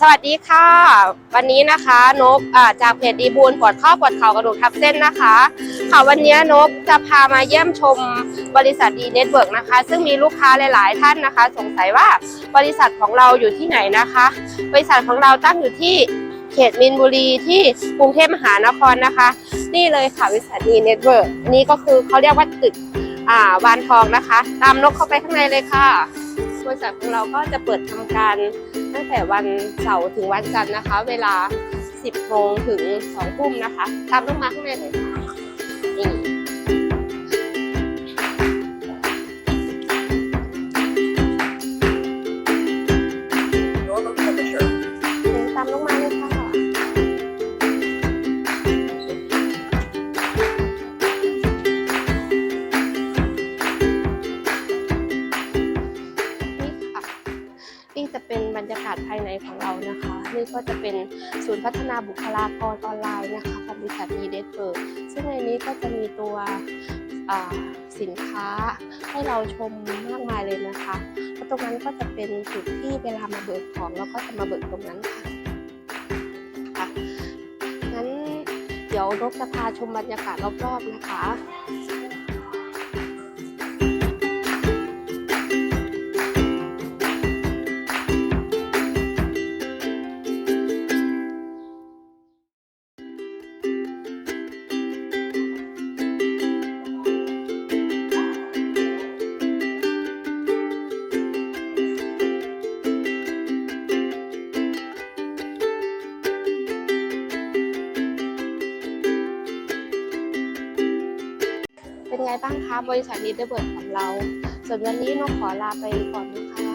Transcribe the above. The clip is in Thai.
สวัสดีค่ะ วันนี้นะคะนกจากเพจดีบูนปวดข้อปวดเข่ากระดูกทับเส้นนะคะ ค่ะวันนี้นกจะพามาเยี่ยมชมบริษัทดีเน็ตเวิร์กนะคะ ซึ่งมีลูกค้าหลาย ๆ ท่านนะคะ สงสัยว่าบริษัทของเราอยู่ที่ไหนนะคะ บริษัทของเราตั้งอยู่ที่เขตมินบุรีที่กรุงเทพมหานครนะคะ นี่เลยค่ะบริษัทดีเน็ตเวิร์กนี่ก็คือเขาเรียกว่าตึกอ่าวานทองนะคะ ตามนกเข้าไปข้างในเลยค่ะ บริษัทของเราก็จะเปิดทำการ ตั้งแต่วันเสาร์ถึงวันจันทร์นะคะ เวลา 10โมงถึง2ทุ่มนะคะ ตามน้องมาข้างในเลยค่ะนี่ จะเป็นบรรยากาศภายในของเรานะคะ นี่ก็จะเป็นศูนย์พัฒนาบุคลากรออนไลน์นะคะของบริษัท e d e t เปิดซึ่งในนี้ก็จะมีตัวสินค้าให้เราชมมากมายเลยนะคะแล้วตรงนั้นก็จะเป็นจุดที่เวลามาเบิกของเราก็จะมาเบิกตรงนั้นค่ะค่ะงั้นเดี๋ยวนกจะพาชมบรรยากาศรอบๆนะคะ เป็นไงบ้างคะบริษัทลีดเดอร์เบิร์ดของเราส่วนวันนี้นกขอลาไปก่อนนะ